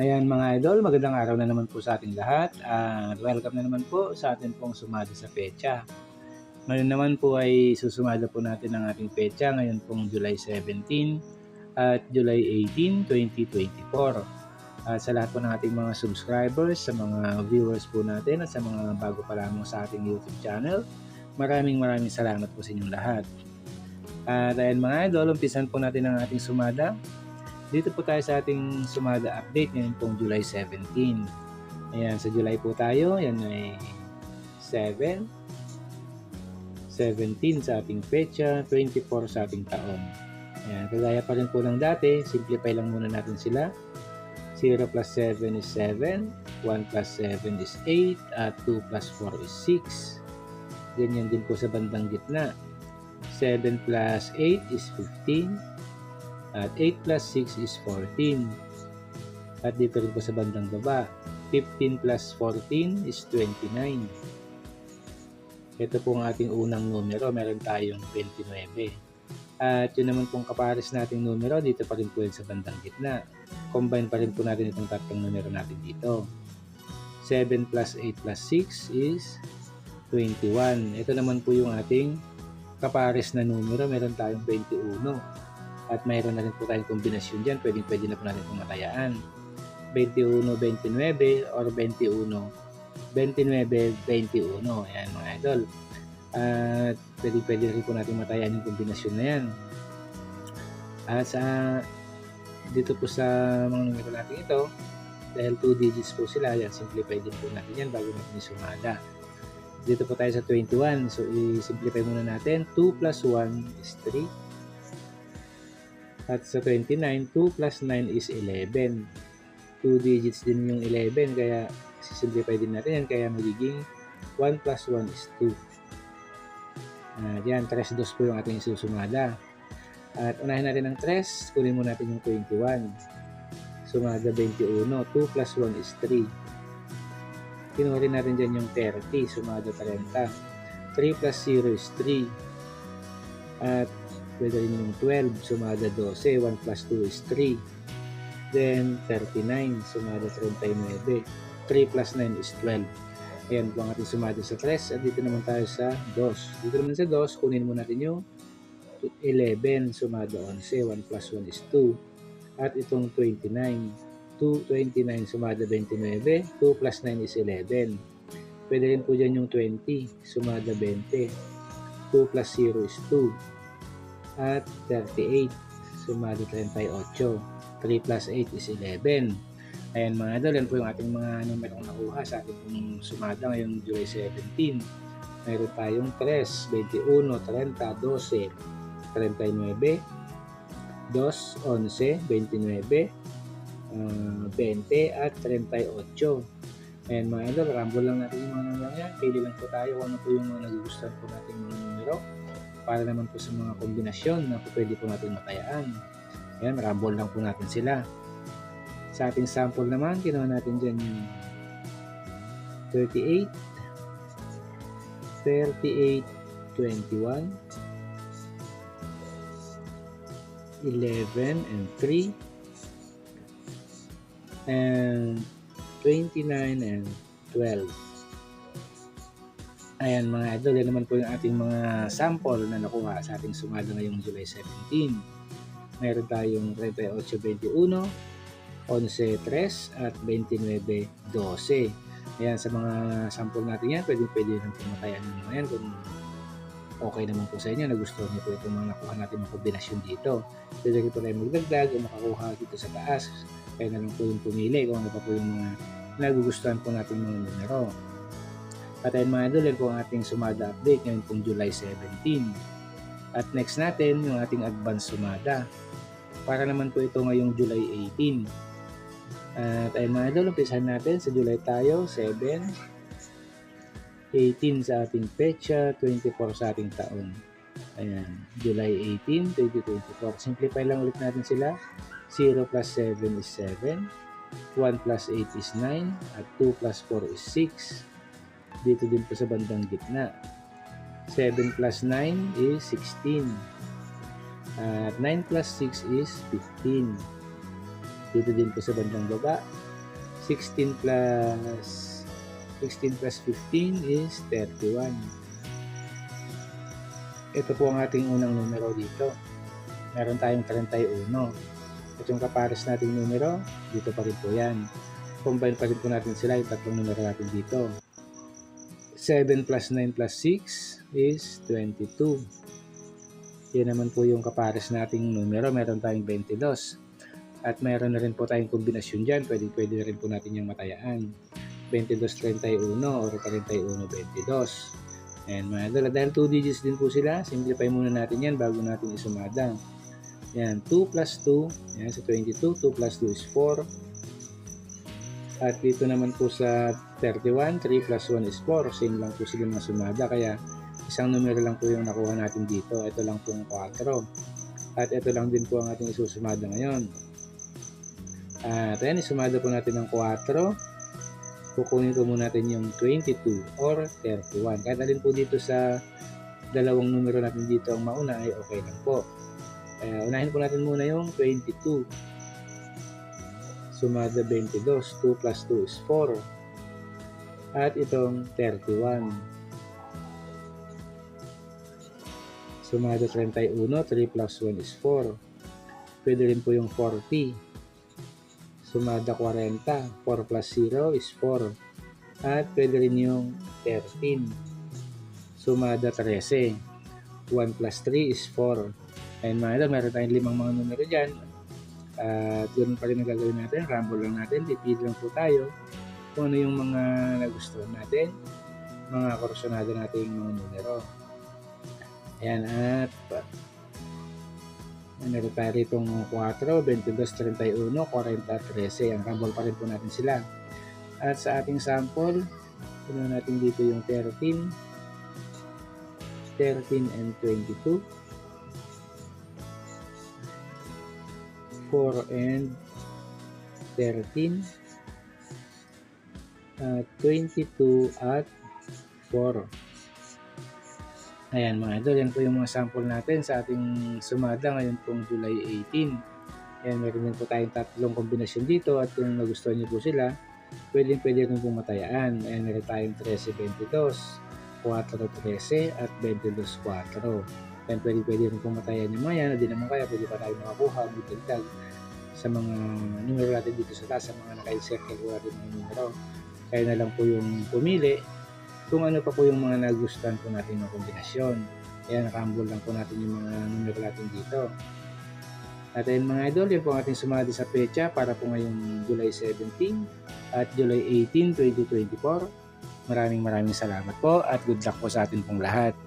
Ayan mga idol, magandang araw na naman po sa ating lahat. At welcome na naman po sa atin pong sumada sa pecha. Ngayon naman po ay susumada po natin ang ating pecha ngayon pong July 17 at July 18, 2024. At sa lahat po ng ating mga subscribers, sa mga viewers po natin at sa mga bago pa lamang sa ating YouTube channel, maraming maraming salamat po sa inyong lahat. At ayan mga idol, umpisan po natin ang ating sumada. Dito po tayo sa ating sumada update ngayon pong July 17. Ayan, sa July po tayo. Yan ay 7, 17 sa ating pecha, 24 sa ating taon. Ayan, kagaya pa rin po ng dati, simplify lang muna natin sila. 0 plus 7 is 7, 1 plus 7 is 8, at 2 plus 4 is 6. Ganyan din po sa bandang gitna. 7 plus 8 is 15, at 8 plus 6 is 14. At dito rin po sa bandang baba, 15 plus 14 is 29. Ito po ang ating unang numero, meron tayong 29. At yun naman pong kapares nating numero, dito pa rin po yun sa bandang gitna. Combine pa rin po natin itong tatlong numero natin dito. 7 plus 8 plus 6 is 21. Ito naman po yung ating kapares na numero, meron tayong 21 at mayroon na rin po tayong kombinasyon dyan. Pwede, pwede na po natin pumatayaan. 21-29 or 21 29-21. Ayan mga idol. At pwede, pwede rin po natin matayaan yung kombinasyon na yan. At sa dito po sa mga numero natin ito, dahil 2 digits po sila, yan, simplify din po natin yan bago natin isumada. Dito po tayo sa 21. So, i-simplify muna natin. 2 plus 1 is 3. At sa 29, 2 plus 9 is 11. 2 digits din yung 11, kaya sisimplify din natin yan. Kaya magiging 1 plus 1 is 2. At yan, 3 dos po yung ating isusumada. At unahin natin ang 3, kunin mo natin yung 21. Sumada 21, 2 plus 1 is 3. Kinuha rin natin dyan yung 30, sumada 30. 3 plus 0 is 3. At rin yung 12, sumada 12, 1 plus 2 is 3. Then, 39, sumada 39. 3 plus 9 is 12. Ayan po ang ating sumada sa 3. At dito naman tayo sa 2. Dito naman sa 2, kunin mo natin yung 11, sumada 11, 1 plus 1 is 2. At itong 29, 2, 29, sumada 29, 2 plus 9 is 11. Pwede rin po dyan yung 20, sumada 20. 2 plus 0 is 2 at 38. Sumado 38. 3 plus 8 is 11. Ayan mga idol, yan po yung ating mga numerong nakuha sa ating pong sumada ngayong July 17. Mayroon tayong 3, 21, 30, 12, 39, 2, 11, 29, uh, 20 at 38. Ayan mga idol, rumble lang natin yung mga yan. Pili lang po tayo kung ano po yung mga nagugustuhan po natin mga numero para naman po sa mga kombinasyon na pwede po natin matayaan. Ayan, rumble lang po natin sila. Sa ating sample naman, ginawa natin dyan yung 38, 38, 21, 11 and 3, and 29 and 12. Ayan mga idol, yan naman po yung ating mga sample na nakuha sa ating sumada ngayong July 17. Meron tayong 38.21, 11.3 at 29.12. Ayan, sa mga sample natin yan, pwede pwede rin pumatayan nyo mga yan kung okay naman po sa inyo, nagustuhan niyo po itong mga nakuha natin mga kombinasyon dito. Pwede po tayo magdagdag o makakuha dito sa taas. Kaya na lang po yung pumili kung ano pa po yung mga nagugustuhan po natin mga numero. At ayun mga idol, yan po ang ating sumada update ngayon pong July 17. At next natin, yung ating advance sumada. Para naman po ito ngayong July 18. At ayun mga idol, umpisahan natin sa July tayo, 7, 18 sa ating pecha, 24 sa ating taon. Ayan, July 18, 2024. Simplify lang ulit natin sila. 0 plus 7 is 7, 1 plus 8 is 9, at 2 plus 4 is 6, dito din po sa bandang gitna. 7 plus 9 is 16. At 9 plus 6 is 15. Dito din po sa bandang baba. 16 plus 16 plus 15 is 31. Ito po ang ating unang numero dito. Meron tayong 31. At yung kapares nating numero, dito pa rin po yan. Combine pa rin po natin sila yung tatlong numero natin dito. 7 plus 9 plus 6 is 22. Yan naman po yung kapares nating numero. Meron tayong 22. At meron na rin po tayong kombinasyon dyan. Pwede, pwede rin po natin yung matayaan. 22-31 or 31-22. And mga idol, dahil 2 digits din po sila, simplify muna natin yan bago natin isumada. Yan, 2 plus 2, yan sa 22, 2 plus 2 is 4. At dito naman po sa 31, 3 plus 1 is 4. Same lang po sila mga sumada, kaya isang numero lang po yung nakuha natin dito. Ito lang pong 4. At ito lang din po ang ating isusumada ngayon. At ayan, isumada po natin ng 4 kukunin ko muna natin yung 22 or 31. Kahit alin po dito sa dalawang numero natin dito ang mauna ay okay lang po. Kaya unahin po natin muna yung 22. Sumada 22. 2 plus 2 is 4. At itong 31. Sumada 31. 3 plus 1 is 4. Pwede rin po yung 40 sumada 40. 4 plus 0 is 4. At pwede rin yung 13. Sumada 13. 1 plus 3 is 4. Ayun mga idol, meron tayong limang mga numero dyan. At yun pa rin ang gagawin natin. Rumble lang natin. Repeat lang po tayo kung ano yung mga nagustuhan natin. Mga korosonado natin mga numero. Ayan, at meron tayo rito 4, 22, 31, 40, 13. Ang rumble pa rin po natin sila. At sa ating sample, puno natin dito yung 13, 13 and 22, 4 and 13, at 22 at 4. Ayan mga idol, yan po yung mga sample natin sa ating sumada ngayon pong July 18. Ayan, meron din po tayong tatlong kombinasyon dito at kung nagustuhan niyo po sila, pwede pwede rin pong matayaan. Ayan, meron tayong 13-22, 4-13 at 22-4. Ayan, pwede pwede rin pong matayaan yung mga yan. Hindi naman kaya, pwede pa tayo makakuha, magdagdag sa mga numero natin dito sa taas, sa mga naka-circle ko natin mga numero. Kaya na lang po yung pumili kung ano pa po yung mga nagustuhan po natin ng kombinasyon. Ayan, nakambol lang po natin yung mga numero natin dito. At ayun mga idol, yun po ang ating sumali sa pecha para po ngayong July 17 at July 18, 2024. Maraming maraming salamat po at good luck po sa atin pong lahat.